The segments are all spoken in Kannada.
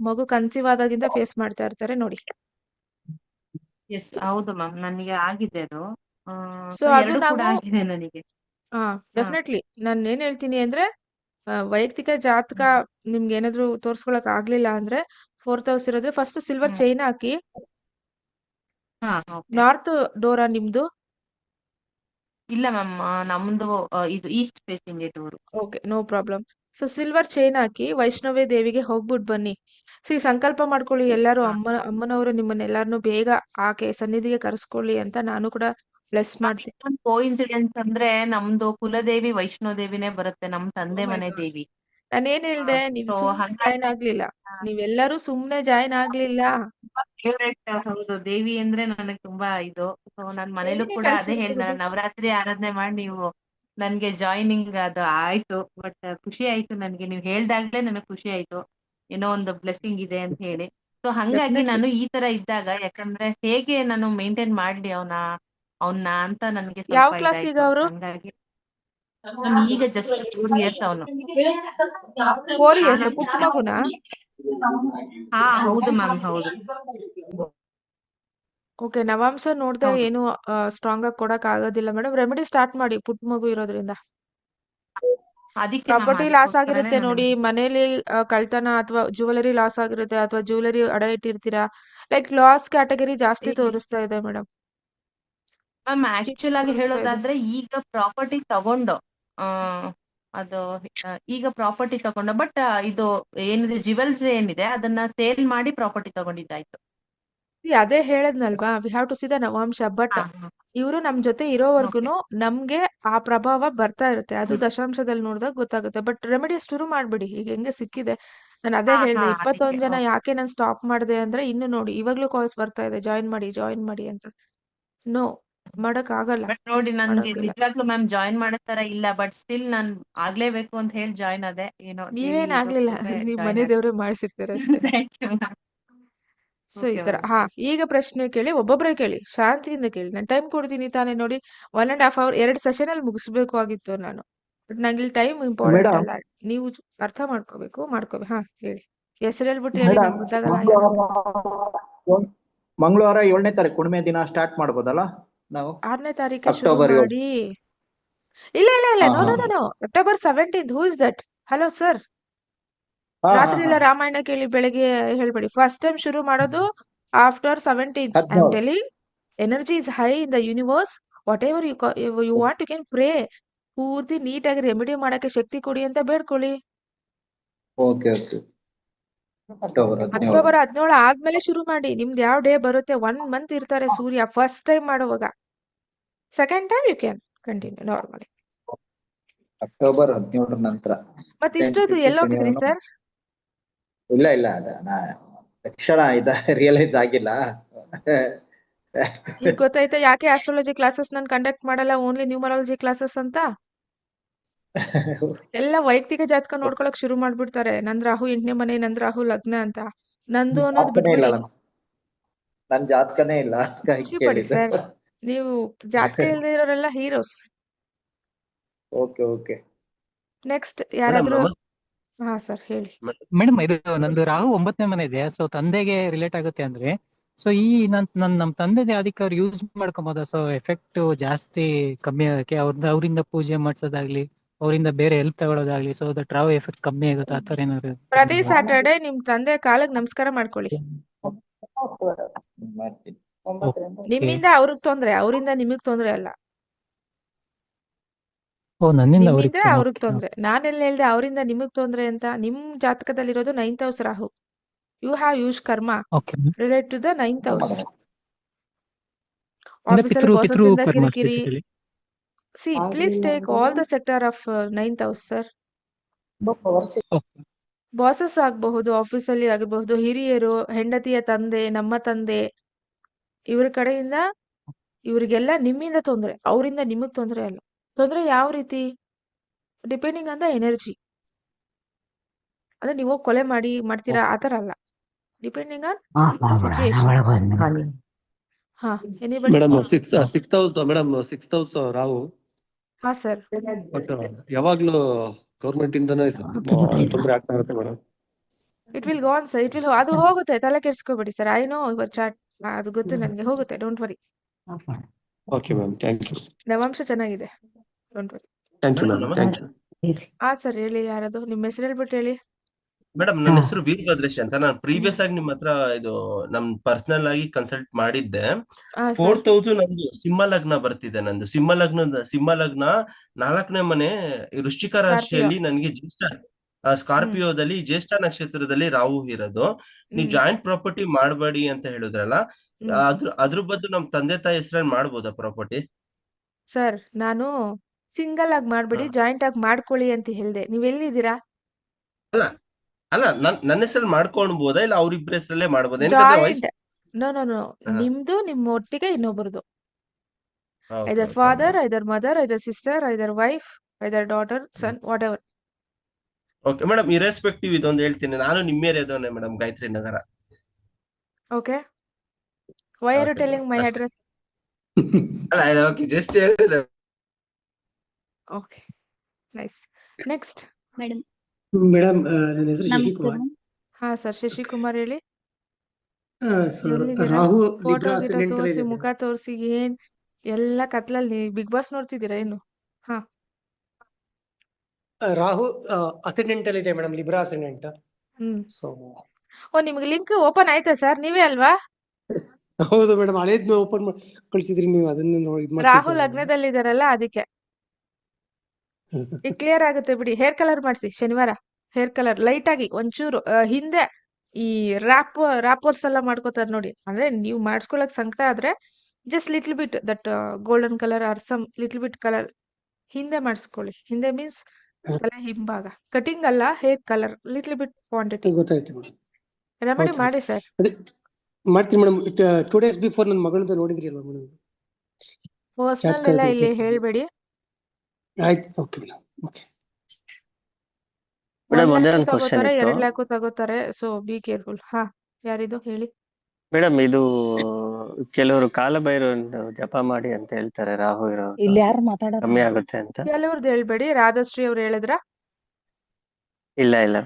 ಮಗು ಕನ್ಸೀವ್ ಆದಾಗಿಂದ ಫೇಸ್ ಮಾಡ್ತಾ ಇರ್ತಾರೆ ನೋಡಿ. ಎಸ್ ಹೌದು ಮ್ಯಾಮ್ ನನಗೆ ಆಗಿದೆ ಅದು. ಆ, ಸೊ so ಅದು ಎರಡು ಕೂಡ ನಾವು ಆಗಿದೆ ನನಗೆ. ಹಾ. ಡೆಫಿನೆಟ್ಲಿ ನಾನು ಏನ್ ಹೇಳ್ತೀನಿ ಅಂದ್ರೆ ಆ, ವೈಯಕ್ತಿಕ ಜಾತಕ ನಿಮ್ಗೆ ಏನಾದ್ರು ತೋರ್ಸ್ಕೊಳಕ್ ಆಗ್ಲಿಲ್ಲ ಅಂದ್ರೆ ಫೋರ್ತ್ ಹೌಸ್ ಇರೋದ್ರೆ ಫಸ್ಟ್ ಸಿಲ್ವರ್ ಹ್ಮ್. ಚೈನ್ ಹಾಕಿ. ಹಾ ನಾರ್ತ್ ಡೋರಾ ನಿಮ್ದು? ಇಲ್ಲ ಮ್ಯಾಮ್ ನಮ್ದು ಆ, ಇದು east facing door okay no problem so silver chain ಹಾಕಿ ವೈಷ್ಣವಿ ದೇವಿಗೆ ಹೋಗ್ಬಿಟ್ ಬನ್ನಿ. ಸಿ ಸಂಕಲ್ಪ ಮಾಡ್ಕೊಳ್ಳಿ ಎಲ್ಲಾರು ಅಮ್ಮ ಅಮ್ಮನವರು ನಿಮ್ಮನ್ನ ಎಲ್ಲಾರನು ಬೇಗ ಆಕೆ ಸನ್ನಿಧಿಗೆ ಕರೆಸ್ಕೊಳ್ಳಿ ಅಂತ ನಾನು ಕೂಡ ಬ್ಲೆಸ್ ಮಾಡ್ತೀನಿ. ಕೋ ಇನ್ಸಿಡೆನ್ಸ್ ಅಂದ್ರೆ ನಮ್ದು ಕುಲದೇವಿ ವೈಷ್ಣೋ ದೇವಿನೇ ಬರುತ್ತೆ ನಮ್ ತಂದೆ Oh ಮನೆ ದೇವಿ ದೇವಿ. ನಾನೇನ್ ಹೇಳ್ದೆ ನೀವು ಜಾಯ್ನ್ ಆಗ್ಲಿಲ್ಲ. ನೀವೆಲ್ಲರೂ ಸುಮ್ನೆ ಜಾಯ್ನ್ ಆಗ್ಲಿಲ್ಲ. ಹೌದು ದೇವಿ ಅಂದ್ರೆ ನನಗ್ ತುಂಬಾ ಇದು. ಸೊ ನನ್ ಮನೇಲೂ ಕೂಡ ಅದೇ ಹೇಳ್ದ ನವರಾತ್ರಿ ಆರಾಧನೆ ಮಾಡಿ ನೀವು ನನ್ಗೆ ಜಾಯ್ನಿಂಗ್ ಅದು ಆಯ್ತು ಬಟ್ ಖುಷಿ ಆಯ್ತು ನನ್ಗೆ. ನೀವು ಹೇಳ್ದಾಗ್ಲೇ ನನಗೆ ಖುಷಿ ಆಯ್ತು. ಏನೋ ಒಂದು ಬ್ಲೆಸ್ಸಿಂಗ್ ಇದೆ ಅಂತ ಹೇಳಿ. ಸೊ ಹಂಗಾಗಿ ನಾನು ಈ ತರ ಇದ್ದಾಗ ಯಾಕಂದ್ರೆ ಹೇಗೆ ನಾನು ಮೇಂಟೈನ್ ಮಾಡ್ಲಿ ಅವನ ಅವನ್ನ ಅಂತ ನನ್ಗೆ. ಹಂಗಾಗಿ ಈಗ ಜಸ್ಟ್ ಫೋರ್ ಇಯರ್ಸ್ ಅವನು. ಹಾ ಹೌದು ಮ್ಯಾಮ್ ಹೌದು. ಓಕೆ ನವಾಂಶ ನೋಡ್ದೆ ಹೌದು. ಏನು ಸ್ಟ್ರಾಂಗ್ ಆಗಿ ಕೊಡಕ್ ಆಗೋದಿಲ್ಲ ಮೇಡಮ್ ರೆಮಿಡಿ ಸ್ಟಾರ್ಟ್ ಮಾಡಿ ಪುಟ್ಟ ಮಗು ಇರೋದ್ರಿಂದ. ಅದಕ್ಕೆ ಪ್ರಾಪರ್ಟಿ ಲಾಸ್ ಆಗಿರುತ್ತೆ ನೋಡಿ. ಮನೇಲಿ ಆ, ಕಳ್ತನ ಅಥವಾ ಜುವೆಲರಿ ಲಾಸ್ ಆಗಿರುತ್ತೆ ಅಥವಾ ಜುವೆಲರಿ ಅಡ ಇಟ್ಟಿರ್ತೀರಾ? ಲೈಕ್ ಲಾಸ್ ಕ್ಯಾಟಗರಿ ಜಾಸ್ತಿ ತೋರಿಸ್ತಾ ಇದೆ ಮೇಡಮ್ ಮ್ಯಾಮ್ ಆಕ್ಚುಲ್ ಆಗಿ ತೋರಿಸ್ತಾ ಇದೆ. ಹೇಳೋದಾದ್ರೆ ಈಗ ಪ್ರಾಪರ್ಟಿ ತಗೊಂಡು ಆ ಅದು ಆ, ಈಗ ಪ್ರಾಪರ್ಟಿ ತಗೊಂಡು ಬಟ್ ಇದು ಏನಿದೆ ಜುವೆಲ್ಸ್ ಏನಿದೆ ಅದನ್ನ ಸೇಲ್ ಮಾಡಿ ಪ್ರಾಪರ್ಟಿ ತಗೊಂಡಿದ್ದಾಯ್ತು. ಅದೇ ಹೇಳದ್ನಲ್ವಾ? We have to see the navamsa but ಹಾ, ಹಾ. ಇವರು ನಮ್ ಜೊತೆ ಇರೋವರ್ಗುನು ನಮ್ಗೆ ಆ ಪ್ರಭಾವ ಬರ್ತಾ ಇರುತ್ತೆ. ಅದು ದಶಾಂಶದಲ್ಲಿ ನೋಡಿದಾಗ ಗೊತ್ತಾಗುತ್ತೆ. ಬಟ್ ರೆಮಿಡಿ ಶುರು ಮಾಡ್ಬಿಡಿ. ಈಗ ಹೆಂಗೆ ಸಿಕ್ಕಿದೆ. ನಾನು ಅದೇ ಹಾ, ಹೇಳ್ದೆ ಹಾ, ಇಪ್ಪತ್ತೊಂದ್ ಅದಕ್ಕೆ, ಜನ. ಯಾಕೆ ನಾನು ಸ್ಟಾಪ್ ಮಾಡ್ದೆ ಅಂದ್ರೆ ಇನ್ನು ನೋಡಿ ಇವಾಗ್ಲೂ ಕಾಲ್ಸ್ ಬರ್ತಾ ಇದೆ. ಜಾಯಿನ್ ಮಾಡಿ ಜಾಯಿನ್ ಮಾಡಿ ಅಂತ. ನೋ ಮಾಡಕ್ ಆಗಲ್ಲ ಬಟ್ ನೋಡಿ ನನ್ಗೆ ಮಾಡೋಕ್ಕಿಲ್ಲ. ನಿಜವಾಗ್ಲೂ ಮ್ಯಾಮ್ ಜಾಯಿನ್ ಮಾಡೋ ತರ ಇಲ್ಲ. ಬಟ್ ಸ್ಟಿಲ್ ನಾನ್ ಆಗ್ಲೇಬೇಕು ಅಂತ ಹೇಳಿ ಜಾಯಿನ್ ಆದೆ. ಏನೋ ನೀವೇನ್ ಆಗ್ಲಿಲ್ಲ. ನೀವ್ ಮನೆ ದೇವ್ರೆ ಮಾಡ್ಸಿರ್ತೀರ ಅಷ್ಟೇ ಸೊ ಈ ತರ. ಹಾ ಈಗ ಪ್ರಶ್ನೆ ಕೇಳಿ ಒಬ್ಬೊಬ್ಬರೇ ಕೇಳಿ. ಶಾಂತಿಯಿಂದ ಕೇಳಿ. ನಾನು ಟೈಮ್ ಕೊಡ್ತೀನಿ ತಾನೇ ನೋಡಿ. ಒನ್ ಅಂಡ್ ಹಾಫ್ ಅವರ್ ಎರಡು ಸೆಷನ್ ಅಲ್ಲಿ ಮುಗಿಸ್ಬೇಕು ಆಗಿತ್ತು ನಾನು. ಬಟ್ ನಂಗೆ ಇಲ್ಲಿ ಟೈಮ್ ಇಂಪಾರ್ಟೆಂಟ್. ಅಲ್ಲ ನೀವು ಅರ್ಥ ಮಾಡ್ಕೋಬೇಕು ಮಾಡ್ಕೋಬೇಕು ಹಾ ಹೇಳಿ. ಹೆಸರು ಹೇಳ್ಬಿಟ್ಟು ಹೇಳಿ ನಂಗೆ ಗೊತ್ತಾಗಲ್ಲ ಮಂಗಳವಾರ ಏಳನೇ ತಾರೀಕು ಕುಣಿಮೆ ದಿನ ಸ್ಟಾರ್ಟ್ ಮಾಡ್ಬೋದಲ್ಲ ನಾವು? ಆರನೇ ತಾರೀಕು ಶುರು. ಮಾಡಿ. ಇಲ್ಲ ಇಲ್ಲ ಇಲ್ಲ. No no no October seventeen who is that hello sir ಹಾ, ಹಾ, ರಾತ್ರಿ ಎಲ್ಲ ಹಾ. ರಾಮಾಯಣ ಕೇಳಿ ಬೆಳಿಗ್ಗೆ ಹೇಳ್ಬೇಡಿ. ಫಸ್ಟ್ ಟೈಮ್ ಶುರು ಮಾಡೋದು ಆಫ್ಟರ್ ಸೆವೆಂಟೀನ್ತ್ ಐ ಆಮ್ ಹದಿನೇಳು. Telling energy is high in the universe whatever you you want you can pray ಪೂರ್ತಿ ನೀಟಾಗಿ ರೆಮಿಡಿ ಮಾಡಕ್ಕೆ ಶಕ್ತಿ ಕೊಡಿ ಅಂತ ಬೇಡ್ಕೊಳ್ಳಿ. ಓಕೆ ಓಕೆ ಅಕ್ಟೋಬರ್ ಹದಿನೇಳು. ಅಕ್ಟೋಬರ್ ಹದಿನೇಳು ಆದ್ಮೇಲೆ ಶುರು ಮಾಡಿ. ನಿಮ್ದು ಯಾವ ಡೇ ಬರುತ್ತೆ? ಒನ್ ಮಂತ್ ಇರ್ತಾರೆ ಸೂರ್ಯ ಫಸ್ಟ್ ಟೈಮ್ ಮಾಡುವಾಗ. Second time you can continue normally October ಹದಿನೇಳರ ನಂತರ. ಮತ್ತೆ ಇಷ್ಟೊತ್ತು ಶನಿವಾರ. ಸರ್ ಇಲ್ಲ ಇಲ್ಲ ಅದ ನಾ ತಕ್ಷಣ ಇದ ರಿಯಲೈಸ್ ಆಗಿಲ್ಲ. ಈಗ ಗೊತ್ತಾಯ್ತಾ ಯಾಕೆ ಆಸ್ಟ್ರಾಲಜಿ ಕ್ಲಾಸಸ್ ನಾನು ಕಂಡಕ್ಟ್ ಮಾಡಲ್ಲ? ಓನ್ಲಿ ನ್ಯೂಮರಾಲಜಿ ಕ್ಲಾಸಸ್ ಅಂತ? ಎಲ್ಲ ವೈಯಕ್ತಿಕ ಜಾತಕ ನೋಡ್ಕೊಳಕ್ ಶುರು ಮಾಡ್ಬಿಡ್ತಾರೆ. ನಂದ್ ರಾಹು ಎಂಟನೇ ಮನೆ ನಂದ್ ರಾಹು ಲಗ್ನ ಅಂತ. ನಂದು ಅನ್ನೋದು ಬಿಟ್ಬಿಡಿ. ನನ್ ಜಾತಕನೇ ಇಲ್ಲ ಸರ್. ನೀವು ಜಾತಕ ಇಲ್ಲದೆ ಇರೋರೆಲ್ಲ ಹೀರೋಸ್ ಓಕೆ ಓಕೆ. ನೆಕ್ಸ್ಟ್ ಯಾರಾದ್ರೂ ಹಾ ಸರ್ ಹೇಳಿ. ಮೇಡಮ್ ಇದು ನಂದು ರಾಹು ಒಂಬತ್ತನೇ ಮನೆ ಇದೆ. ಸೊ ತಂದೆಗೆ ರಿಲೇಟ್ ಆಗುತ್ತೆ ಅಂದ್ರೆ ಸೊ ಈ ನನ್ ನನ್ ನಮ್ ತಂದೆ ಅದಕ್ಕೆ ಅವ್ರು ಯೂಸ್ ಮಾಡ್ಕೊಬೋದಾ? ಸೊ ಎಫೆಕ್ಟ್ ಜಾಸ್ತಿ ಕಮ್ಮಿ ಆಗಕ್ಕೆ ಅವ್ರದ್ದು ಅವರಿಂದ ಪೂಜೆ ಮಾಡ್ಸೋದಾಗ್ಲಿ ಅವರಿಂದ ಬೇರೆ ಹೆಲ್ಪ್ ತಗೊಳ್ಳೋದಾಗ್ಲಿ ಸೊ ದಟ್ ರಾವ್ ಎಫೆಕ್ಟ್ ಕಮ್ಮಿ ಆಗುತ್ತೆ? ಆ ತರ ಏನಾದ್ರು ಪ್ರತಿ ಸ್ಯಾಟರ್ಡೆ ನಿಮ್ ತಂದೆ ಕಾಲಕ್ಕೆ ನಮಸ್ಕಾರ ಮಾಡ್ಕೊಳ್ಳಿ. ನಿಮ್ಮಿಂದ ಅವ್ರಿಗೆ ತೊಂದ್ರೆ ಅವರಿಂದ ನಿಮಗ್ ತೊಂದ್ರೆ ಅಲ್ಲ. ಓ ನನ್ನಿಂದ ಅವ್ರಿಗೆ ಅವ್ರಿಗೆ ತೊಂದ್ರೆ. ನಾನೆಲ್ಲ ಹೇಳ್ದೆ ಅವರಿಂದ ನಿಮಗ್ ತೊಂದ್ರೆ ಅಂತ. ನಿಮ್ ಜಾತಕದಲ್ಲಿರೋದು ninth house Rahu. You have use karma okay relate to the ninth house. ಅಂದ್ರೆ ಆಫೀಸಲ್ಲಿ ಪಿತೃ ಪಿತೃ ಬಾಸಸ್ ಇಂದ ಕರ್ಮ ಕಿರಿಕಿರಿ. See please take all the sector of ninth house sir bosses ಆಗಬಹುದು ಆಫೀಸಲ್ಲಿ ಆಗಿರಬಹುದು ಹಿರಿಯರು ಹೆಂಡತಿಯ ತಂದೆ ನಮ್ಮ ತಂದೆ ಇವ್ರ ಕಡೆಯಿಂದ ಇವ್ರಿಗೆಲ್ಲ ನಿಮ್ಮಿಂದ ತೊಂದ್ರೆ. ಅವರಿಂದ ನಿಮಗ್ ತೊಂದ್ರೆ ಅಲ್ಲ. ತೊಂದ್ರೆ ಯಾವ ರೀತಿ? ಡಿಪೆಂಡಿಂಗ್ ಆನ್ ದ ಎನರ್ಜಿ ಅಂದ್ರೆ ನೀವು ಕೊಲೆ ಮಾಡಿ ಮಾಡ್ತೀರಾ ಆತರ ಅಲ್ಲ. ಡಿಪೆಂಡಿಂಗ್ ಆನ್ ಸಿಚುಯೇಷನ್ ಹಾ anybody madam six six house madam six house Rahu ಹಾ ಸರ್ ಬಟ್ ಯಾವಾಗ್ಲೂ ಗೌರ್ಮೆಂಟ್ ಇಂದನೇ ತೊಂದರೆ ಆಗ್ತಾ ಇರುತ್ತೆ madam. It will go on sir it will ಅದು ಹೋಗುತ್ತೆ. ತಲೆ ಕೆಡಿಸ್ಕೋಬೇಡಿ sir I know your chart ಅದು ಗೊತ್ತು ನನಗೆ. ಹೋಗುತ್ತೆ. Don't worry okay ma'am thank you ನವಾಂಶ ಚೆನ್ನಾಗಿದೆ. Don't worry thank you ma'am thank you ಹಾ ಸರ್ ಹೇಳಿ ಯಾರದು? ನಿಮ್ಮ ಹೆಸರು ಹೇಳ್ಬಿಟ್ಟು ಹೇಳಿ. ಮೇಡಮ್ ನನ್ನ ಹೆಸರು ವೀರಭದ್ರೇಶ್ ಅಂತ. ನಾನು ಪ್ರೀವಿಯಸ್ ಆಗಿ ನಿಮ್ಮ ಹತ್ರ ಇದು ನಮ್ ಪರ್ಸನಲ್ ಆಗಿ ಕನ್ಸಲ್ಟ್ ಮಾಡಿದ್ದೆ. ಹಾ ಫೋರ್ ಸರ್ ತೌಸಂಡ್ ನಂದು ಸಿಂಹ ಲಗ್ನ ಬರ್ತಿದೆ ನಂದು. ಸಿಂಹ ಲಗ್ನ ಸಿಂಹ ಲಗ್ನ ನಾಲ್ಕನೇ ಮನೆ ವೃಶ್ಚಿಕ ರಾಶಿಯಲ್ಲಿ ನನಗೆ ಜ್ಯೇಷ್ಠ ಆ, ಸ್ಕಾರ್ಪಿಯೋದಲ್ಲಿ ಜ್ಯೇಷ್ಠ ನಕ್ಷತ್ರದಲ್ಲಿ ರಾಹು ಇರೋದು. ನೀವು ಹ್ಮ್. ಜಾಯಿಂಟ್ ಪ್ರಾಪರ್ಟಿ ಮಾಡಬೇಡಿ ಅಂತ ಹೇಳಿದ್ರಲ್ಲ ಹ್ಮ್. ಅದ್ರ ಅದ್ರ ಬದಲು ನಮ್ ತಂದೆ ತಾಯಿ ಹೆಸರಲ್ಲಿ ಮಾಡ್ಬೋದಾ ಪ್ರಾಪರ್ಟಿ ಸರ್ ನಾನು ಸಿಂಗಲ್ ಆಗಿ ಮಾಡ್ಬಿಡಿ ಜಾಯಿಂಟ್ ಆಗಿ ಮಾಡ್ಕೊಳ್ಳಿ ಅಂತ ಹೇಳ್ದೆ. ನೀವ್ ಎಲ್ಲಿದ್ದೀರಾ? ಅಲ್ಲ ಅಲ್ಲ ನನ್ ನನ್ನ ಹೆಸರಲ್ಲಿ ಮಾಡ್ಕೊಳ್ಬೋದಾ? ಇಲ್ಲ ಅವ್ರಿಬ್ರ ಹೆಸರಲ್ಲೇ ಮಾಡ್ಬೋದಾ? ಯಾಕಂದ್ರೆ ಜಾಯಿಂಟ್ ನೋ ನೋ ನೋ ಹಾ. ನಿಮ್ದು ನಿಮ್ಮ ಒಟ್ಟಿಗೆ ಇನ್ನೊಬ್ರದ್ದು okay either father either mother either sister either wife either daughter son whatever okay madam irrespective ಇದೊಂದು ಹೇಳ್ತೀನಿ. ನಾನು ನಿಮ್ಮ ಏರಿಯಾದವನೇ madam Gayatri Nagar. Okay why are you telling telling my ಅಷ್ಟೇ. ಅಡ್ರೆಸ್ ಅಲ್ಲ ಓಕೆ ಜಸ್ಟ್ ಹೇಳಿದೆ. Okay nice next madam madam ನನ್ನ ಹೆಸರು ಶಶಿಕುಮಾರ್. ಹಾ ಸರ್ ಶಶಿಕುಮಾರ್ ಹೇಳಿ. ಸರ್ ರಾಹು ಫೋಟೋ ತೋರಿಸಿ ಮುಖ ತೋರಿಸಿ ಏನ್ ಎಲ್ಲ ಕತ್ಲಲ್ಲಿ ಬಿಗ್ ಬಾಸ್ ನೋಡ್ತಿದ್ದೀರಾ ಏನು? ಹಾ. ರಾಹು ಅಸೆಂಡೆಂಟ್ ಅಲ್ಲಿ ಇದೆ madam Libra ascendant hmm. So ಓ ನಿಮ್ಗೆ ಲಿಂಕ್ ಓಪನ್ ಆಯ್ತಾ ಸರ್ ನೀವೇ ಅಲ್ವಾ? ಹೌದು ಮೇಡಮ್ ಹಳೇದ್ನ ಓಪನ್ ಕಳ್ಸಿದ್ರಿ ನೀವು ಅದನ್ನ ನೋಡಿ ರಾಹುಲ್ ಲಗ್ನದಲ್ಲಿ ಇದಾರಲ್ಲ ಅದಕ್ಕೆ. ಈಗ ಕ್ಲಿಯರ್ ಆಗುತ್ತೆ ಬಿಡಿ. ಹೇರ್ ಕಲರ್ ಮಾಡಿಸಿ ಶನಿವಾರ. ಹೇರ್ ಕಲರ್ ಲೈಟ್ ಆಗಿ ಒಂಚೂರು ಹಿಂದೆ ಈ ರ್ಯಾಪ್ ರ್ಯಾಪರ್ಸ್ ಎಲ್ಲ ಮಾಡ್ಕೋತಾರೆ ನೋಡಿ. ಅಂದ್ರೆ ನೀವು ಮಾಡಿಸ್ಕೊಳಕ್ ಸಂಕಟ ಆದ್ರೆ just little bit that golden colour or some little bit colour ಹಿಂದೆ ಮಾಡಿಸ್ಕೊಳ್ಳಿ. ಹಿಂದೆ ಮೀನ್ಸ್ ತಲೆ ಹಿಂಭಾಗ. ಕಟಿಂಗ್ ಅಲ್ಲ hair colour little bit quantity ಗೊತ್ತಾಯ್ತು ಮೇಡಮ್ ರೆಮಿಡಿ ಮಾಡಿ ಸರ್. ಅದೇ ಮಾಡ್ತೀನಿ ಮೇಡಮ್. ಟೂ ಡೇಸ್ ಬಿಫೋರ್ ನನ್ನ ಮಗಳದ್ದು ನೋಡಿದ್ರಿ ಅಲ್ವಾ ಮೇಡಮ್? ಪರ್ಸನಲ್ ಎಲ್ಲ ಇಲ್ಲಿ ಹೇಳ್ಬೇಡಿ. ಆಯ್ತು ಓಕೆ ಮೇಡಮ್ ಓಕೆ ಮೇಡಮ್ ಒಂದ್ ಒಂದೇ ಕ್ವಶನ್ ತಗೋತಾರೆ ಇತ್ತು. ಎರಡು ಲ್ಯಾಕು ತಗೋತಾರೆ ಸೊ ಬಿ ಕೇರ್ಫುಲ್ ಹಾ ಯಾರಿದು ಹೇಳಿ. ಮೇಡಮ್ ಇದು ಕೆಲವರು ಕಾಲಭೈರವ ಜಪ ಮಾಡಿ ಅಂತ ಹೇಳ್ತಾರೆ ರಾಹು ಇರೋ ಇಲ್ಲಿ ಯಾರು ಮಾತಾಡೋರು? ಕಮ್ಮಿ ಆಗುತ್ತೆ ಅಂತ. ಕೆಲವ್ರದ್ದು ಹೇಳ್ಬೇಡಿ ರಾಧಾಶ್ರೀ ಅವ್ರು ಹೇಳಿದ್ರ? ಇಲ್ಲ ಇಲ್ಲ.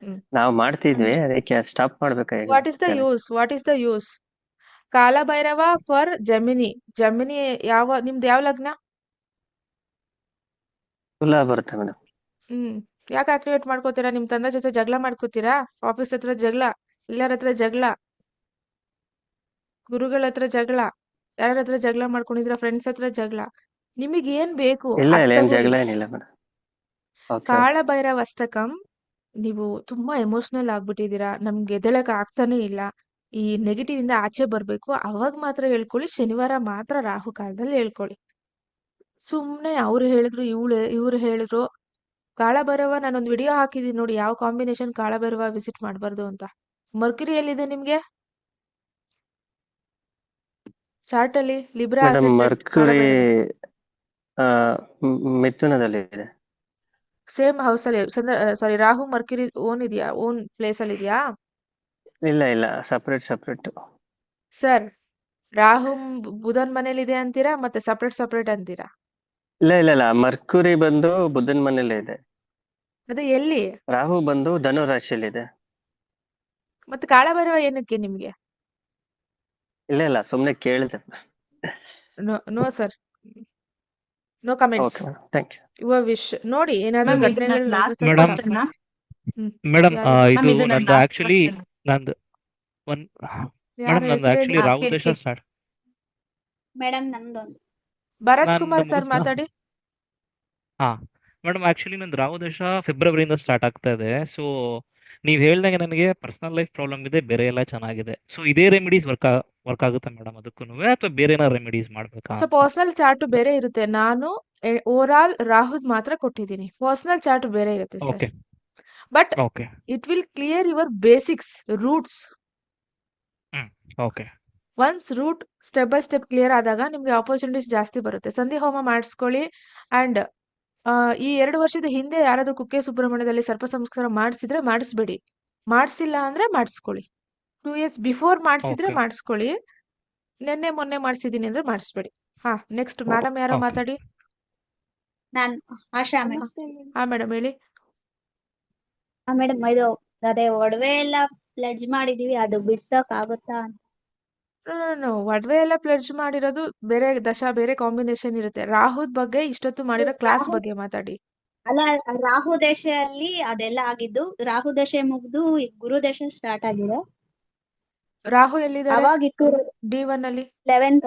ಹ್ಮ್. ನಾವು ಮಾಡ್ತಿದ್ವಿ ಅದಕ್ಕೆ stop ಮಾಡ್ಬೇಕಾಗಿ what is the use what is the use Kalabhairava for Gemini Gemini ಯಾವ ನಿಮ್ದು ಯಾವ ಲಗ್ನ? ತುಲಾ ಬರುತ್ತೆ ಮೇಡಮ್ ಹ್ಮ್. ಯಾಕೆ ಆಕ್ಟಿವೇಟ್ ಮಾಡ್ಕೋತೀರಾ? ನಿಮ್ ತಂದೆ ಜೊತೆ ಜಗಳ ಮಾಡ್ಕೋತೀರಾ? ಆಫೀಸ್ ಹತ್ರ ಜಗಳ ಎಲ್ಲರ ಹತ್ರ ಜಗಳ ಗುರುಗಳ ಹತ್ರ ಜಗಳ ಯಾರ ಹತ್ರ ಜಗಳ ಮಾಡ್ಕೊಂಡಿದ್ರ? ಫ್ರೆಂಡ್ಸ್ ಹತ್ರ ಜಗಳ. ನಿಮಗೆ ಏನ್ ಬೇಕು? ಇಲ್ಲ ಇಲ್ಲ ಏನ್. ಜಗಳ ಏನಿಲ್ಲ ಮೇಡಮ್ ಓಕೆ ಕಾಳಭೈರವ ಅಷ್ಟಕಂ. ನೀವು ತುಂಬಾ ಎಮೋಷನಲ್ ಆಗ್ಬಿಟ್ಟಿದೀರಾ ನಮ್ಗೆ ಎದ್ದೇಳಕ್ ಆಗ್ತಾನೆ ಇಲ್ಲ. ಈ ನೆಗೆಟಿವ್ ಇಂದ ಆಚೆ ಬರ್ಬೇಕು. ಅವಾಗ ಮಾತ್ರ ಹೇಳ್ಕೊಳ್ಳಿ. ಶನಿವಾರ ಮಾತ್ರ ರಾಹು ಕಾಲದಲ್ಲಿ ಹೇಳ್ಕೊಳ್ಳಿ. ಸುಮ್ನೆ ಅವ್ರು ಹೇಳಿದ್ರು ಇವಳು ಇವ್ರು ಹೇಳಿದ್ರು ಕಾಳಭೈರವ ನಾನೊಂದು ವಿಡಿಯೋ ಹಾಕಿದೀನಿ ನೋಡಿ ಯಾವ ಕಾಂಬಿನೇಷನ್ ಕಾಳಭೈರವ ವಿಸಿಟ್ ಮಾಡಬಾರ್ದು ಅಂತ. ಮರ್ಕ್ಯುರಿ ಎಲ್ಲಿದೆ ನಿಮ್ಗೆ? ಚಾರ್ಟ್ ಅಲ್ಲಿ ಲಿಬ್ರಾ ಮರ್ಕ್ಯುರಿ ಮಿಥುನದಲ್ಲಿ ಇದೆ. ಸೇಮ್ ಹೌಸ್ ಅಲ್ಲಿ Chandra sorry Rahu Mercury own ಇದೆಯಾ? ಓನ್ ಪ್ಲೇಸ್ ಅಲ್ಲಿ ಇದೆಯಾ? ಇಲ್ಲ ಇಲ್ಲ ಸಪ್ರೇಟ್ ಸಪ್ರೇಟ್ ಸರ್ ರಾಹು ಬುಧನ್ ಮನೇಲಿ ಇದೆ ಅಂತೀರಾ ಮತ್ತೆ ಸಪ್ರೇಟ್ ಸಪ್ರೇಟ್ ಅಂತೀರಾ? ಇಲ್ಲ ಇಲ್ಲ ಇಲ್ಲ. ಮರ್ಕ್ಯುರಿ ಬಂದು ಬುಧನ್ ಮನೇಲೆ ಇದೆ. ಅದೇ ಎಲ್ಲಿ? ರಾಹು ಬಂದು ಧನು ರಾಶಿಯಲ್ಲಿದೆ ಮತ್ತೆ ಕಾಳಭೈರವ ಏನಕ್ಕೆ ನಿಮ್ಗೆ? ಇಲ್ಲ ಇಲ್ಲ. ಸುಮ್ನೆ ಕೇಳಿದೆ. No no sir no comments okay thank you your wish ನೋಡಿ ಏನಾದ್ರೂ ಮ್ಯಾಮ್ ಇದು ಘಟನೆಗಳು ಲಾಸ್ಟ್ ನಡೆದ್ರೆ Madam, ಕ್ವಶನ್ ಹ್ಮ್. ಮೇಡಮ್ ಯಾರು? ಇದು ಇದು ನನ್ನ ನಂದು ಆಕ್ಚುಲಿ ಕ್ವಶನ್ ನಂದು ಒಂದ್ ಯಾರ ಮೇಡಮ್ ನಂದು ಆಕ್ಚುಲಿ ರಾಹು ದೇಶ ಸ್ಟಾರ್ಟ್ ಮೇಡಮ್ ನಮ್ದೊಂದು ಭರತ್ ಕುಮಾರ್ ಸರ್ ಮಾತಾಡಿ. ಹಾ ಮೇಡಮ್ ಆಕ್ಚುಲಿ ನಂದು ರಾಹು ದೇಶ ಫೆಬ್ರವರಿಯಿಂದ ಸ್ಟಾರ್ಟ್ ಆಗ್ತಾ ಇದೆ. ಸೊ ನೀವು ಹೇಳ್ದಂಗೆ ನನಗೆ ಪರ್ಸನಲ್ ಲೈಫ್ ಪ್ರಾಬ್ಲಮ್ ಇದೆ ಬೇರೆ ಎಲ್ಲ ಚೆನ್ನಾಗಿದೆ. ಸೊ ಇದೇ ರೆಮಿಡೀಸ್ ವರ್ಕ್ ವರ್ಕ್ ಆಗುತ್ತೆ ಮೇಡಮ್ ಅದಕ್ಕೂ ಅಥವಾ ಬೇರೆ ಏನಾದ್ರು ರೆಮಿಡೀಸ್ ಮಾಡಬೇಕಾ? ಸೊ ಪರ್ಸನಲ್ ಚಾರ್ಟ್ ಬೇರೆ ಇರುತ್ತೆ. ನಾನು ಓವರ್ ಆಲ್ ರಾಹುಲ್ ಮಾತ್ರ ಕೊಟ್ಟಿದ್ದೀನಿ. ಪರ್ಸನಲ್ ಚಾರ್ಟ್ ಬೇರೆ ಇರುತ್ತೆ sir. Okay but okay it will clear your basics roots okay once root step by step clear ಆದಾಗ ನಿಮ್ಗೆ ಆಪರ್ಚುನಿಟೀಸ್ ಜಾಸ್ತಿ ಬರುತ್ತೆ. ಸಂಧಿ ಹೋಮ ಮಾಡಿಸ್ಕೊಳ್ಳಿ ಅಂಡ್ ಈ ಎರಡು ವರ್ಷದ ಹಿಂದೆ ಯಾರಾದ್ರೂ ಕುಕ್ಕೆ ಸುಬ್ರಹ್ಮಣ್ಯದಲ್ಲಿ ಸರ್ಪ ಸಂಸ್ಕಾರ ಮಾಡಿಸಿದ್ರೆ ಮಾಡಿಸ್ಬೇಡಿ. ಮಾಡಿಸಿಲ್ಲ ಅಂದ್ರೆ ಮಾಡಿಸ್ಕೊಳ್ಳಿ. ಟೂ ಇಯರ್ಸ್ ಬಿಫೋರ್ ಮಾಡಿಸಿದ್ರೆ. ಮಾಡಿಸ್ಕೊಳ್ಳಿ. ನಿನ್ನೆ ಮೊನ್ನೆ ಮಾಡಿಸಿದೀನಿ ಅಂದ್ರೆ ಮಾಡಿಸ್ಬೇಡಿ. ಹಾ ನೆಕ್ಸ್ಟ್ ಮೇಡಮ್ ಯಾರೋ ಮಾತಾಡಿ? ನಾನು ಆಶಾ ಹಾ ಮೇಡಮ್ ಹೇಳಿ. ಮೇಡಮ್ ಇದು ಅದೇ ಒಡವೆ ಎಲ್ಲ ಪ್ಲಡ್ಜ್ ಮಾಡಿದೀವಿ. ಅದು ಬಿಡ್ಸಕ್ ಆಗುತ್ತಾ ಅಂತ. ನೋ ಒಡವೆ ಎಲ್ಲ ಪ್ಲಡ್ಜ್ ಮಾಡಿರೋದು ಬೇರೆ ದಶ ಬೇರೆ ಕಾಂಬಿನೇಷನ್ ಇರುತ್ತೆ. ರಾಹುದ್ ಬಗ್ಗೆ ಇಷ್ಟೊತ್ತು ಮಾಡಿರೋ ಕ್ಲಾಸ್ ರಾಹು ಬಗ್ಗೆ ಮಾತಾಡಿ. ಅಲ್ಲ ರಾಹು ದಶೆಯಲ್ಲಿ ಅದೆಲ್ಲ ಆಗಿದ್ದು ರಾಹು ದಶೆ ಮುಗಿದು ಗುರು ದಶೆ ಸ್ಟಾರ್ಟ್ ಆಗಿದೆ. ರಾಹು ಎಲ್ಲಿದ್ದಾರೆ? ಅವಾಗ ಇಟ್ಟು ಡಿ ಒನ್ ಅಲ್ಲಿ. ಲೆವೆನ್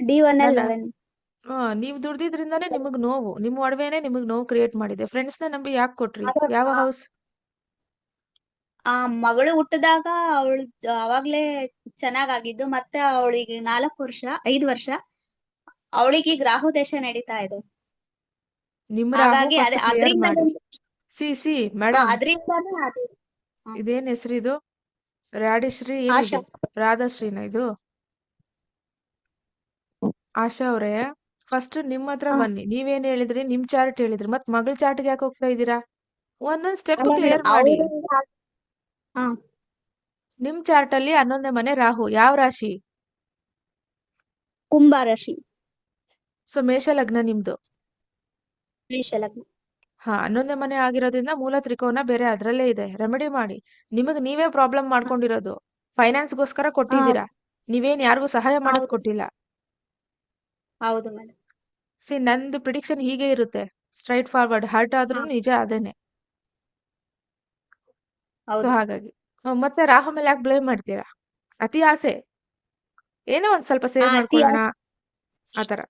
ಡಿ ಒನ್ ಅಲ್ಲಿ ಲೆವೆನ್ ಹಾ ನೀವ್ ದುಡ್ದಿದ್ರಿಂದಾನೇ ನಿಮಗ್ ನೋವು. ನಿಮ್ ಒಡವೆನೆ ನಿಮಗ್ ನೋವು ಕ್ರಿಯೇಟ್ ಮಾಡಿದೆ. ಫ್ರೆಂಡ್ಸ್ನ ನಂಬಿ ಯಾಕೆ ಕೊಟ್ರಿ? ಯಾವ ಹೌಸ್ ಆ ಮಗಳು ಹುಟ್ಟಿದಾಗ ಅವಳು ಅವಾಗ್ಲೇ ಚೆನ್ನಾಗಾಗಿದ್ದು ಮತ್ತೆ ಅವಳಿಗೆ ನಾಲ್ಕು ವರ್ಷ ಐದು ವರ್ಷ ಅವಳಿಗೆ ಈಗ ರಾಹು ದಶೆ ನಡೀತಾ ಇದೆ. ನಿಮ್ಮ ಹಾಗಾಗಿ ಅದೇ ಕ್ಲಿಯರ್ ಸಿ ಸಿ ಮೇಡಮ್ ಅದ್ರಿಂದಾನೇ ಅದು. ಇದೇನ್ ಇದೇನ್ ಇದು? ರಾಡಿಶ್ರೀ ಏನಿದು ರಾಧಾಶ್ರೀನ ಇದು? ಆಶಾ ಅವ್ರೆ ಫಸ್ಟ್ ನಿಮ್ ಹತ್ರ. ಬನ್ನಿ. ನೀವೇನ್ ಹೇಳಿದ್ರಿ? ನಿಮ್ ಚಾರ್ಟ್ ಹೇಳಿದ್ರಿ. ಮತ್ ಮಗಳ ಚಾರ್ಟ್ಗೆ ಯಾಕೆ ಹೋಗ್ತಾ ಇದ್ದೀರಾ? ಒಂದೊಂದ್ ಸ್ಟೆಪ್ ಕ್ಲಿಯರ್ ಮಾಡಿ. ನಿಮ್ ಚಾರ್ಟ್ ಅಲ್ಲಿ ಹನ್ನೊಂದನೇ ಮನೆ ರಾಹು ಯಾವ ರಾಶಿ? ಕುಂಭ ರಾಶಿ. ಸೊ ಮೇಷ ಲಗ್ನ ನಿಮ್ದು? ಮೇಷ ಲಗ್ನ ಹಾ ಹನ್ನೊಂದನೇ ಮನೆ ಆಗಿರೋದ್ರಿಂದ ಮೂಲ ತ್ರಿಕೋನ ಬೇರೆ ಅದ್ರಲ್ಲೇ ಇದೆ. ರೆಮಿಡಿ ಮಾಡಿ. ನಿಮಗ್ ನೀವೇ ಪ್ರಾಬ್ಲಮ್ ಮಾಡ್ಕೊಂಡಿರೋದು. ಫೈನಾನ್ಸ್ ಗೋಸ್ಕರ ಕೊಟ್ಟಿದ್ದೀರಾ? ನೀವೇನ್ ಯಾರಿಗೂ ಸಹಾಯ ಮಾಡೋದ್ ಕೊಟ್ಟಿಲ್ಲ? ಹೌದು ಮೇಡಮ್ ಸಿ ನಂದು ಪ್ರಿಡಿಕ್ಷನ್ ಹೀಗೆ ಇರುತ್ತೆ. ಸ್ಟ್ರೈಟ್ ಫಾರ್ವರ್ಡ್ ಹರ್ಟ್ ಆದ್ರೂ ನಿಜ ಅದೇನೆ. ಸೊ ಹೌದು ಹಾಗಾಗಿ. ಮತ್ತೆ ರಾಹು ಮೇಲೆ ಯಾಕೆ ಬ್ಲೇಮ್ ಮಾಡ್ತೀರಾ? ಅತಿ ಆಸೆ. ಏನೋ ಒಂದ್ ಸ್ವಲ್ಪ ಹಾ ಸೇವ್ ಅತಿ ಮಾಡ್ಕೊಳ್ಳೋಣ. ಆತರ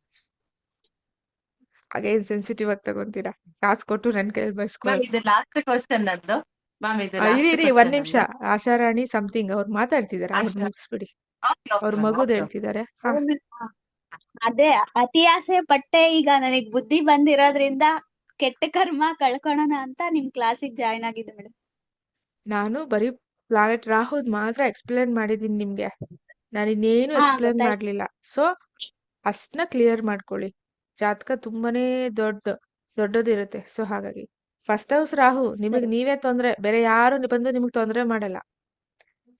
ಹಾಗೇನ್ ಸೆನ್ಸಿಟಿವ್ ಆಗಿ ತಗೊಂತೀರಾ? ಕಾಸು ಕೊಟ್ಟು ನನ್ ಕೈಯಲ್ಲಿ ಮ್ಯಾಮ್ ಬೈಸ್ಕೊಳ್ಳಿ ಇದು ಲಾಸ್ಟ್ ಕ್ವಶನ್ ನಂದು. ಮ್ಯಾಮ್ ಇದು ಆ, ಇರಿ ಲಾಸ್ಟ್ ಇರಿ ಒಂದ್ ಕ್ವಶನ್ ನಿಮಿಷ. ನಂದು. ಆಶಾರಾಣಿ ಸಮಥಿಂಗ್ ಅವ್ರು ಮಾತಾಡ್ತಿದಾರೆ ಅವ್ರು ಮುಗಿಸ್ಬಿಡಿ. ಓಕೆ ಅವ್ರ ಓಕೆ ಮ್ಯಾಮ್ ಮಗುದ್ ಓಕೆ ಓಕೆ ಹೇಳ್ತಿದ್ದಾರೆ ಹಾ ಅದೇ ಅತಿ ಆಸೆ ಪಟ್ಟೆ ಈಗ ನನಗ್ ಬುದ್ಧಿ ಬಂದಿರೋದ್ರಿಂದ ಕೆಟ್ಟ ಕರ್ಮ ಕಳ್ಕೊಳೋಣ ಅಂತ ನಿಮ್ ಕ್ಲಾಸಿಗೆ ಜಾಯ್ನ್ ಆಗಿದ್ದೆ ಮೇಡಮ್ ನಾನು ಬರೀ ಪ್ಲಾನೆಟ್ ರಾಹುದ್ ಮಾತ್ರ ಎಕ್ಸ್ಪ್ಲೇನ್ ಮಾಡಿದೀನಿ ನಿಮ್ಗೆ. ನಾನು ಇನ್ನೇನು ಹಾ ಎಕ್ಸ್ಪ್ಲೇನ್ ಗೊತ್ತಾಯ್ತು. ಮಾಡ್ಲಿಲ್ಲ. ಸೊ ಅಷ್ಟನ್ನ ಕ್ಲಿಯರ್ ಮಾಡ್ಕೊಳ್ಳಿ. ಜಾತಕ ತುಂಬಾನೇ ದೊಡ್ಡ ದೊಡ್ಡದಿರುತ್ತೆ. ಸೊ ಹಾಗಾಗಿ. ಫಸ್ಟ್ ಹೌಸ್ ರಾಹು ನಿಮಗ್ ಸರಿ ನೀವೇ ತೊಂದ್ರೆ ಬೇರೆ ಯಾರು ನಿ- ಬಂದು ನಿಮಗ್ ತೊಂದರೆ ಮಾಡಲ್ಲ.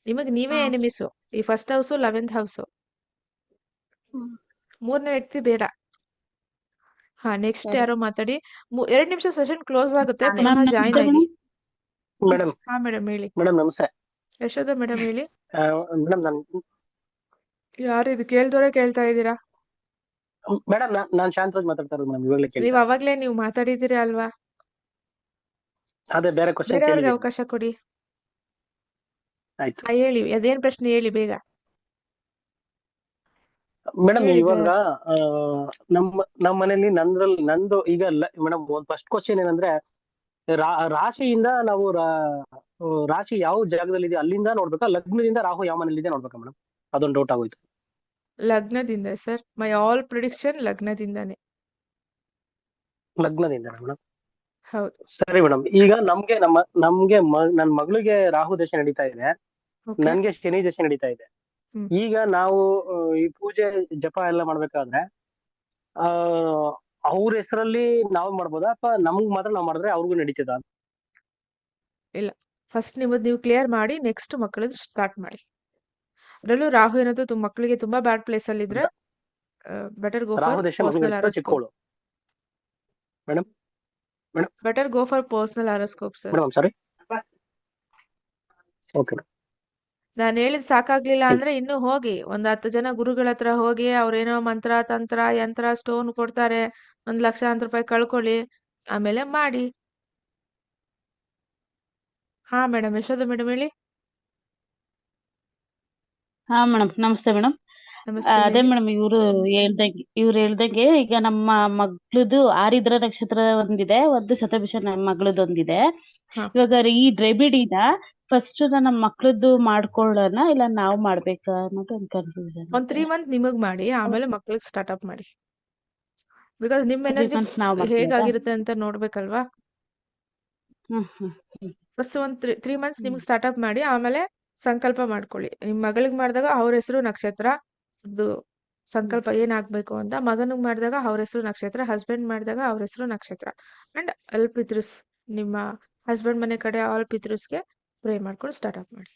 ನಿಮಗ್ ನೀವೇ ಹಾ. ಎನಿಮಿಸು ಈ first house eleventh house hmm ಮೂರನೇ ವ್ಯಕ್ತಿ ಬೇಡ. ಹಾ ನೆಕ್ಸ್ಟ್ ಸರಿ. ಯಾರೋ ಮಾತಾಡಿ. ಮೂ- ಎರಡ್ ನಿಮಿಷ ಸೆಷನ್ ಕ್ಲೋಸ್ ಆಗುತ್ತೆ ನಾನೇ ಪುನಃ ಮ್ಯಾಮ್ ಜಾಯಿನ್ ಆಗಿ. ಮೇಡಮ್. ಹಾ ಮೇಡಮ್ ಹೇಳಿ. ಮೇಡಮ್ ನಮಸ್ತೆ. ಯಶೋಧ ಮೇಡಮ್ ಹೇಳಿ. ಮೇಡಮ್ ನಾನು ಯಾರು ಇದು ಕೇಳ್ದೋರೆ ಕೇಳ್ತಾ ಇದ್ದೀರಾ? ಮೇಡಮ್ ನಾನು ಶಾಂತರಾಜ್ ಮಾತಾಡ್ತಾ ಇರೋದು ಮೇಡಮ್ ಇವಾಗಲೇ ನೀವ್ ಕೇಳ್ತಾ ಅವಾಗ್ಲೇ ನೀವು ಮಾತಾಡಿದ್ದೀರಿ ಅಲ್ವಾ? ಅದೇ ಬೇರೆ ಕ್ವಶನ್ ಬೇರೆಯವ್ರಿಗೆ ಅವಕಾಶ ಕೊಡಿ. ಆಯ್ತು. ಹಾ ಹೇಳಿ ಅದೇನ್ ಪ್ರಶ್ನೆ ಹೇಳಿ ಬೇಗ. ಮೇಡಮ್ ಹೇಳಿ ಇವಾಗ ಆ, ನಮ್ಮ ನಮ್ಮ ಮನೇಲಿ ನಂದ್ರಲ್ಲಿ ನಂದು ಈಗ ಮೇಡಮ್ ಒಂದ್ ಫಸ್ಟ್ ಕ್ವಶನ್ ಏನಂದ್ರೆ ರಾಶಿಯಿಂದ ನಾವು ರಾಶಿ ಯಾವ ಜಾಗದಲ್ಲಿ ಇದೆ ಅಲ್ಲಿಂದ ನೋಡ್ಬೇಕಾ ಲಗ್ನದಿಂದ ರಾಹು ಯಾವ ಮನೆಯಲ್ಲಿದೆ ಇದೆ ನೋಡ್ಬೇಕಾ ಮೇಡಮ್? ಅದೊಂದು ಡೌಟ್ ಆಗೋಯ್ತು. ಲಗ್ನದಿಂದ ಸರ್ ಮೈ ಆಲ್ ಪ್ರಿಡಿಕ್ಷನ್ ಲಗ್ನದಿಂದಾನೆ. ಲಗ್ನದಿಂದ ಮೇಡಮ್? ಹೌದು. ಸರಿ ಮೇಡಮ್ ಈಗ ನಮ್ಗೆ ನಮ್ಮ ನಮ್ಗೆ ನನ್ನ ನನ್ ಮಗಳಿಗೆ ರಾಹು ದಶೆ ನಡೀತಾ ಇದೆ. ನನ್ಗೆ ಶನಿ ದಶೆ ನಡೀತಾ ಇದೆ. ಈಗ ನಾವು ಈ ಪೂಜೆ ಜಪ ಎಲ್ಲ ಮಾಡ್ಬೇಕಾದ್ರೆ ಆ ಅವ್ರ ಹೆಸರಲ್ಲಿ ನಾವು ಮಾಡ್ಬೋದಾ? ಅಥವಾ ನಮ್ಗ್ ಮಾತ್ರ ನಾವ್ ಮಾಡಿದ್ರೆ ಅವ್ರಿಗೂ ನಡೀತದ? ಇಲ್ಲ. ಫಸ್ಟ್ ನಿಮ್ಮದ್ ನೀವು ಕ್ಲಿಯರ್ ಮಾಡಿ ನೆಕ್ಸ್ಟ್ ಮಕ್ಕಳದ್ದು ಸ್ಟಾರ್ಟ್ ಮಾಡಿ. ಅದರಲ್ಲೂ ರಾಹು ಏನಾದ್ರು ತುಂಬ ಮಕ್ಕಳಿಗೆ ತುಂಬಾ ಬ್ಯಾಡ್ ಪ್ಲೇಸ್ ಅಲ್ಲಿ ಇದ್ರೆ better go for ಚಿಕ್ಕವಳು madam madam better go for personal horoscope sir madam sorry okay ನಾನು ಹೇಳಿದ್ ಸಾಕಾಗ್ಲಿಲ್ಲ ಅಂದ್ರೆ ಇನ್ನು ಹೋಗಿ ಒಂದ್ ಹತ್ತು ಜನ ಗುರುಗಳ ಹತ್ರ ಹೋಗಿ ಅವ್ರೇನೋ ಮಂತ್ರ ತಂತ್ರ ಯಂತ್ರ ಸ್ಟೋನ್ ಕೊಡ್ತಾರೆ ಒಂದ್ ಲಕ್ಷಾಂತರ ರೂಪಾಯಿ ಕಳ್ಕೊಳ್ಳಿ ಆಮೇಲೆ ಮಾಡಿ. ಹಾ ಮೇಡಮ್ ಯಶೋಧ ಮೇಡಮ್ ಹೇಳಿ. ಹಾ ಮೇಡಮ್ ನಮಸ್ತೆ ಮೇಡಮ್ ನಮಸ್ತೆ ಅದೇ ಮೇಡಮ್ ಇವ್ರು ಹೇಳ್ದಂಗೆ ಇವ್ರು ಹೇಳ್ದಂಗೆ ಈಗ ನಮ್ಮ ಮಗಳದು ಆರಿದ್ರ ನಕ್ಷತ್ರ ಒಂದಿದೆ ಒಂದು ಶತಭಿಷ ನಮ್ಮ ಮಗಳದೊಂದಿದೆ ಹಾ. ಇವಾಗ ಈ ರೆಮಿಡಿನ ಫಸ್ಟ್ ನಮ್ಮ ಮಕ್ಳದ್ದು ಮಾಡ್ಕೊಳ್ಳೋಣ ಇಲ್ಲ ನಾವ್ ಮಾಡ್ಬೇಕಾ ಅನ್ನೋದು ಒಂದು ಕನ್ಫ್ಯೂಷನ್ ಒಂದ್ ತ್ರೀ ಮಂತ್ ನಿಮಗ್ ಮಾಡಿ ಆಮೇಲೆ ಮಕ್ಳಿಗೆ ಸ್ಟಾರ್ಟ್ ಅಪ್ ಮಾಡಿ. ಬಿಕಾಸ್ ನಿಮ್ ಎನರ್ಜಿ ಹೇಗಾಗಿರುತ್ತೆ ಅಂತ ನೋಡ್ಬೇಕಲ್ವಾ? ಫಸ್ಟ್ ಒಂದ್ ತ್ರೀ ಮಂತ್ಸ್ ನಿಮ್ಗೆ ಸ್ಟಾರ್ಟ್ ಅಪ್ ಮಾಡಿ ಆಮೇಲೆ ಸಂಕಲ್ಪ ಮಾಡ್ಕೊಳ್ಳಿ. ನಿಮ್ ಮಗಳಿಗೆ ಮಾಡಿದಾಗ ಅವ್ರ ಹೆಸರು ನಕ್ಷತ್ರ ಸಂಕಲ್ಪ ಏನಾಗ್ಬೇಕು ಅಂತ. ಮಗನಿಗೆ ಮಾಡಿದಾಗ ಅವ್ರ ಹೆಸರು ನಕ್ಷತ್ರ ಹಸ್ಬೆಂಡ್ ಮಾಡಿದಾಗ ಅವ್ರ ಹೆಸರು ನಕ್ಷತ್ರ. ಅಂಡ್ ಅಲ್ಪಿತ್ರುಸ್ ಪಿತೃಸ್ ನಿಮ್ಮ ಹಸ್ಬೆಂಡ್ ಮನೆ ಕಡೆ ಆಲ್ ಪಿತೃಸ್ಗೆ ಪ್ರೇ ಮಾಡ್ಕೊಂಡು ಸ್ಟಾರ್ಟ್ ಅಪ್ ಮಾಡಿ.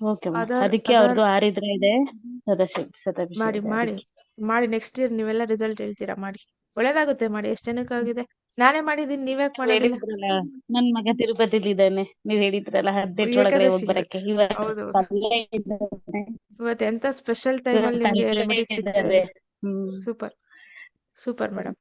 ಓಕೆ ಅದಕ್ಕೆ ಅವ್ರದ್ದು ಆರಿದ್ರ ಇದೆ ಮಾಡಿ ಮಾಡಿ ಮಾಡಿ ನೆಕ್ಸ್ಟ್ ಇಯರ್ ನೀವೆಲ್ಲ ರಿಸಲ್ಟ್ ಹೇಳ್ತೀರಾ ಮಾಡಿ. ಒಳ್ಳೇದಾಗುತ್ತೆ ಮಾಡಿ ಎಷ್ಟು ಜನಕ್ಕಾಗಿದೆ ನಾನೇ ಮಾಡಿದೀನಿ ನೀವ್ಯಾಕ್ ಹೇಳಿದ್ರಲ್ಲ ನನ್ ಮಗ ತಿರುಪತಿಲಿ ಇದ್ದಾನೆ ನೀವ್ ಹೇಳಿದ್ರಲ್ಲ ಹದಿನೆಂಟರೊಳಗಡೆ ಹೋಗಿ ಏಕಾದಶಿ ಬರಕ್ಕೆ. ಇವತ್ತು ಎಂತ ಸ್ಪೆಷಲ್ ಟೈಮ್ ಅಲ್ಲಿ ನಿಮ್ಗೆ ಸೂಪರ್. Super madam